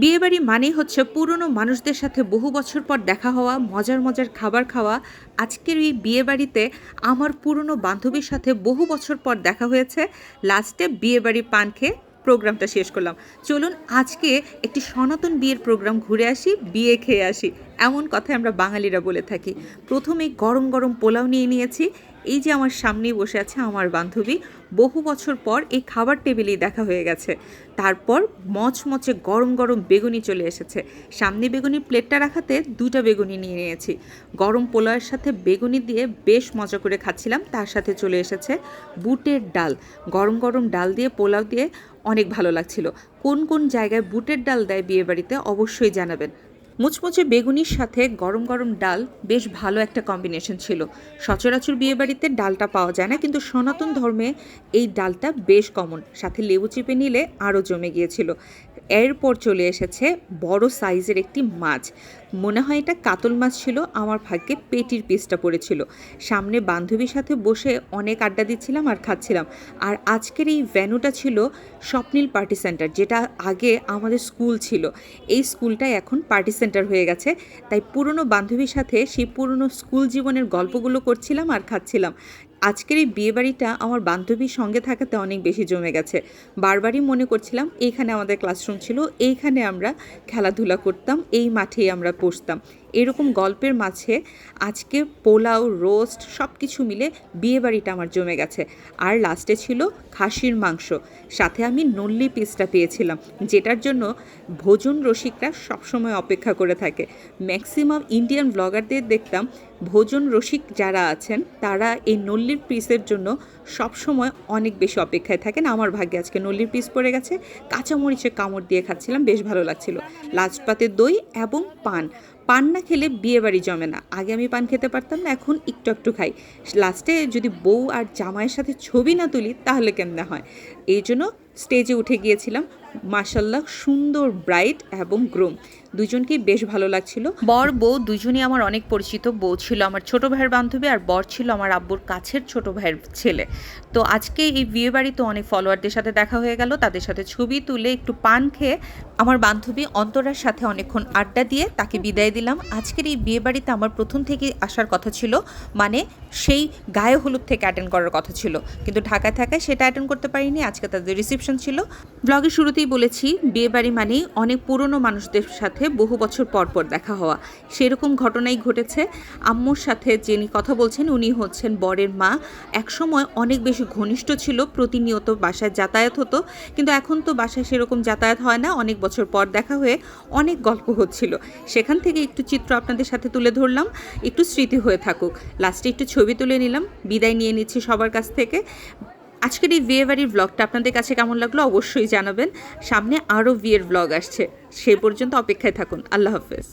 বিয়েবাড়ি মানে হচ্ছে পুরনো মানুষদের সাথে বহু বছর পর দেখা হওয়া, মজার মজার খাবার খাওয়া। আজকের এই বিয়েবাড়িতে আমার পুরনো বান্ধবীর সাথে বহু বছর পর দেখা হয়েছে। লাস্টে বিয়েবাড়ি পান খেয়ে প্রোগ্রামটা শেষ করলাম। চলুন আজকে একটি সনাতন বিয়ের প্রোগ্রাম ঘুরে আসি, বিয়ে খেয়ে আসি, এমন কথা আমরা বাঙালিরা বলে থাকি। প্রথমে গরম গরম পোলাও নিয়ে নিয়েছি। এই যে আমার সামনেই বসে আছে আমার বান্ধবী, বহু বছর পর এই খাবার টেবিলেই দেখা হয়ে গেছে। তারপর মচমচে গরম গরম বেগুনি চলে এসেছে। সামনে বেগুনি প্লেটটা রাখাতে দুটা বেগুনি নিয়ে নিয়েছি। গরম পোলাওয়ের সাথে বেগুনি দিয়ে বেশ মজা করে খাচ্ছিলাম, তার সাথে চলে এসেছে বুটের ডাল। গরম গরম ডাল দিয়ে পোলাও দিয়ে অনেক ভালো লাগছিল। কোন কোন জায়গায় বুটের ডাল দেয় বিয়েবাড়িতে অবশ্যই জানাবেন। মুচমুচে বেগুনির সাথে গরম গরম ডাল বেশ ভালো একটা কম্বিনেশন ছিল। সচরাচর বিয়েবাড়িতে ডালটা পাওয়া যায় না, কিন্তু সনাতন ধর্মে এই ডালটা বেশ কমন সাথে লেবু চিপে নিলে আরও জমে গিয়েছিল। এরপর চলে এসেছে বড় সাইজের একটি মাছ। মনে হয় এটা কাতল মাছ ছিল, আমার ভাগ্যে পেটির পিসটা পড়েছিল। সামনে বান্ধবীর সাথে বসে অনেক আড্ডা দিচ্ছিলাম আর খাচ্ছিলাম। আর আজকের এই ভ্যানুটা ছিল স্বপ্নীল পার্টি সেন্টার, যেটা আগে আমাদের স্কুল ছিল। এই স্কুলটাই এখন পার্টি সেন্টার হয়ে গেছে। তাই পুরনো বান্ধবীর সাথে সেই পুরনো স্কুল জীবনের গল্পগুলো করছিলাম আর খাচ্ছিলাম। আজকের এই বিয়েবাড়িটা আমার বান্ধবীর সঙ্গে থাকাতে অনেক বেশি জমে গেছে। বারবারই মনে করছিলাম, এইখানে আমাদের ক্লাসরুম ছিল, এইখানে আমরা খেলাধুলা করতাম, এই মাঠেই আমরা বসতাম এরকম গল্পের মাঝে আজকে পোলাও, রোস্ট সব কিছু মিলে বিয়েবাড়িটা আমার জমে গেছে। আর লাস্টে ছিল খাসির মাংস। সাথে আমি নল্লি পিসটা পেয়েছিলাম, যেটার জন্য ভোজন রসিকরা সবসময় অপেক্ষা করে থাকে। ম্যাক্সিমাম ইন্ডিয়ান ব্লগারদের দেখতাম, ভোজন রসিক যারা আছেন, তারা এই নল্লির পিসের জন্য সবসময় অনেক বেশি অপেক্ষায় থাকেন। আমার ভাগ্যে আজকে নল্লির পিস পড়ে গেছে। কাঁচামরিচে কামড় দিয়ে খাচ্ছিলাম, বেশ ভালো লাগছিল। পাতে দই এবং পান। পান না খেলে বিয়ে বাড়ি জমে না। আগে আমি পান খেতে পারতাম না, এখন একটু একটু খাই। লাস্টে যদি বউ আর জামাইয়ের সাথে ছবি না তুলি, তাহলে কেমনে হয়? এই জন্য স্টেজে উঠে গিয়েছিলাম। মাসাল্লাহ সুন্দর ব্রাইট এবং গ্রোম দুজনকেই বেশ ভালো লাগছিল। বর, বউ দুজনই আমার অনেক পরিচিত। বউ ছিল আমার ছোট ভাইয়ের বান্ধবী আর বর ছিল আমার আব্বুর কাছের ছোট ভাইয়ের ছেলে। তো আজকে এই বিয়ে বাড়িতে অনেক ফলোয়ারদের সাথে দেখা হয়ে গেল। তাদের সাথে ছবি তুলে একটু পান খেয়ে আমার বান্ধবী অন্তরার সাথে অনেকক্ষণ আড্ডা দিয়ে তাকে বিদায় দিলাম। আজকের এই বিয়ে বাড়িতে আমার প্রথম থেকে আসার কথা ছিল। মানে সেই গায়ে হলুদ থেকে অ্যাটেন্ড করার কথা ছিল। কিন্তু ঢাকায় থাকায় সেটা অ্যাটেন্ড করতে পারিনি। আজকে তাদের রিসেপশন ছিল। ব্লগের শুরুতেই বলেছি বিয়ে বাড়ি মানেই অনেক পুরনো মানুষদের সাথে বহু বছর পর পর দেখা হওয়া। সেরকম ঘটনাই ঘটেছে। আম্মুর সাথে যিনি কথা বলছেন, উনি হচ্ছেন বরের মা। একসময় অনেক বেশি ঘনিষ্ঠ ছিল, প্রতিনিয়ত বাসায় যাতায়াত হতো। কিন্তু এখন তো বাসায় সেরকম যাতায়াত হয় না। অনেক বছর পর দেখা হয়ে অনেক গল্প হচ্ছিল। সেখান থেকে একটু চিত্র আপনাদের সাথে তুলে ধরলাম। একটু স্মৃতি হয়ে থাকুক। লাস্টে একটু ছবি তুলে নিলাম। বিদায় নিয়ে নিচ্ছি সবার কাছ থেকে। আজকের এই বিয়ে বাড়ির ব্লগটা আপনাদের কাছে কেমন লাগল অবশ্যই জানাবেন। সামনে আরও বিয়ের ব্লগ আসছে। সে পর্যন্ত অপেক্ষায় থাকুন। আল্লাহ হাফেজ।